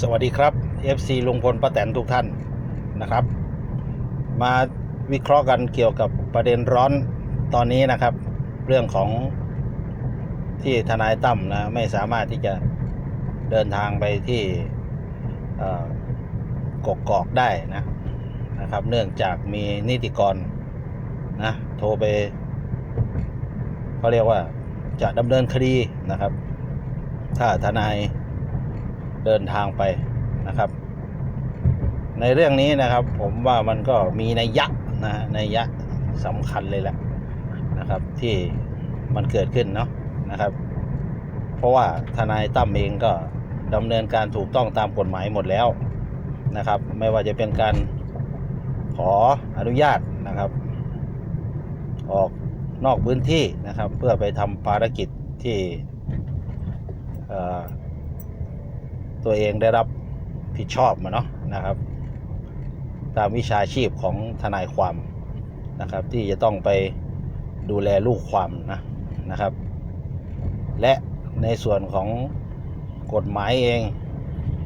สวัสดีครับ FC ลุงพลป้าแตนทุกท่านนะครับ มาวิเคราะห์กันเกี่ยวกับประเด็นร้อนตอนนี้นะครับ เรื่องของที่ทนายตั้มนะไม่สามารถที่จะเดินทางไปที่กกอกได้นะนะครับ เนื่องจากมีนิติกรนะโทรไปเขาเรียกว่าจะดำเนินคดีนะครับ ถ้าทนาย เดินทางไปนะครับ ในเรื่องนี้นะครับ ผมว่ามันก็มีนัยยะนะฮะนัยยะสำคัญเลยแหละนะครับ ที่มันเกิดขึ้นเนาะนะครับ เพราะว่าทนายตั้มเองก็ดำเนินการถูกต้องตามกฎหมายหมดแล้วนะครับ ไม่ว่าจะเป็นการขออนุญาตนะครับ ออกนอกพื้นที่นะครับ เพื่อไปทำภารกิจที่เอ่อ ตัวเองได้รับผิดชอบมาเนาะนะครับ ตามวิชาชีพของทนายความนะครับ ที่จะต้องไปดูแลลูกความนะนะครับ และในส่วนของกฎหมายเอง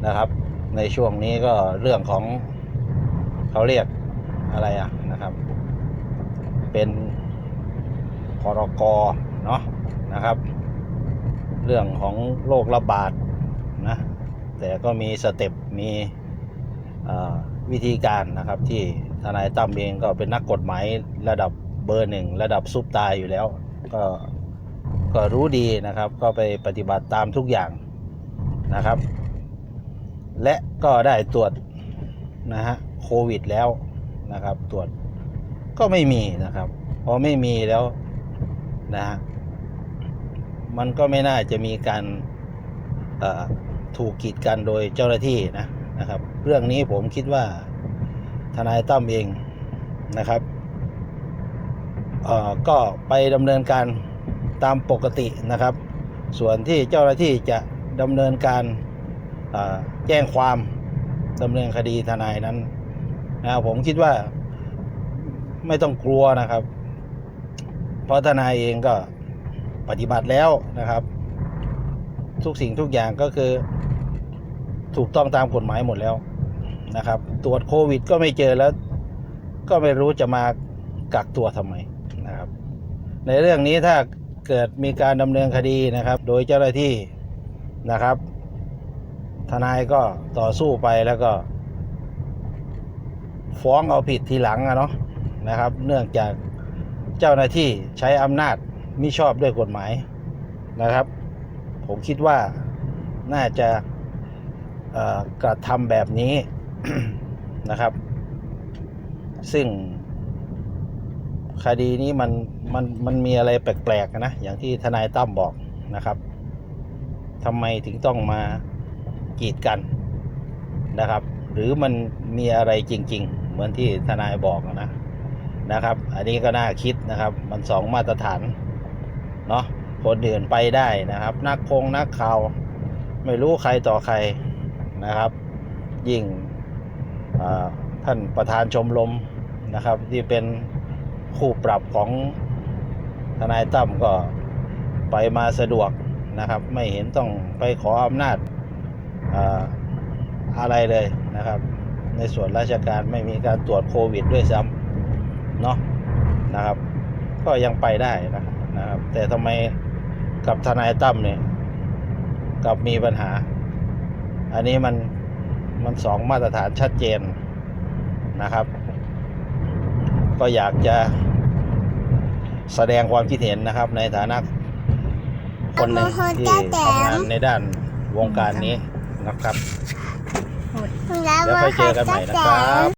นะครับ ในช่วงนี้ก็เรื่องของเขาเรียกอะไรอะนะครับ เป็นพรกเนาะนะครับ เรื่องของโรคระบาดนะ แต่ก็มีสเต็ปมีวิธีการนะครับที่ทนายตั้มเองก็เป็นนักกฎหมายระดับเบอร์หนึ่งระดับซุปตาอยู่แล้ว ก็ก็รู้ดีนะครับ ก็ไปปฏิบัติตามทุกอย่างนะครับ และก็ได้ตรวจนะฮะโควิดแล้วนะครับ ตรวจก็ไม่มีนะครับพอไม่มีแล้วนะฮะมันก็ไม่น่าจะมีการอ่อ ถูกกีดกันโดยเจ้าหน้าที่นะนะครับ เรื่องนี้ผมคิดว่าทนายตั้มเองนะครับเอ่อก็ไปดำเนินการตามปกตินะครับ ส่วนที่เจ้าหน้าที่จะดำเนินการแจ้งความดำเนินคดีทนายนั้นนะผมคิดว่าไม่ต้องกลัวนะครับ เพราะทนายเองก็ปฏิบัติแล้วนะครับ ทุกสิ่งทุกอย่างก็คือ ถูกต้องตามกฎหมายหมดแล้วนะครับ ตรวจโควิดก็ไม่เจอแล้ว ก็ไม่รู้จะมากักตัวทำไมนะครับ ในเรื่องนี้ถ้าเกิดมีการดำเนินคดีนะครับ โดยเจ้าหน้าที่นะครับ ทนายก็ต่อสู้ไปแล้วก็ ฟ้องเอาผิดทีหลังอะเนาะนะครับ เนื่องจากเจ้าหน้าที่ใช้อำนาจมิชอบด้วยกฎหมายนะครับ ผมคิดว่าน่าจะ กระทำแบบนี้นะครับ ซึ่งคดีนี้มันมันมันมีอะไรแปลกๆนะ อย่างที่ทนายตั้มบอกนะครับทำไมถึงต้องมากีดกันนะครับ หรือมันมีอะไรจริง ๆ เหมือนที่ทนายบอกนะนะครับ อันนี้ก็น่าคิดนะครับ มันสองมาตรฐานเนาะคนอื่นไปได้นะครับ นักคงนักข่าว ไม่รู้ใครต่อใคร นะครับ ยิ่งท่านประธานชมรมนะครับ ที่เป็นคู่ปรับของทนายตั้มก็ไปมาสะดวกนะครับ ไม่เห็นต้องไปขออำนาจอ่าอะไรเลยนะครับ ในส่วนราชการไม่มีการตรวจโควิดด้วยซ้ำเนาะนะครับ ก็ยังไปได้นะนะครับ แต่ทำไมกับทนายตั้มเนี่ยกับมีปัญหา อันนี้มันมันสองมาตรฐานชัดเจนนะครับ ก็อยากจะแสดงความคิดเห็นนะครับในฐานะคนหนึ่งที่ทำงานในด้านวงการนี้นะครับ แล้วแล้วค่อยเจอกันใหม่นะครับ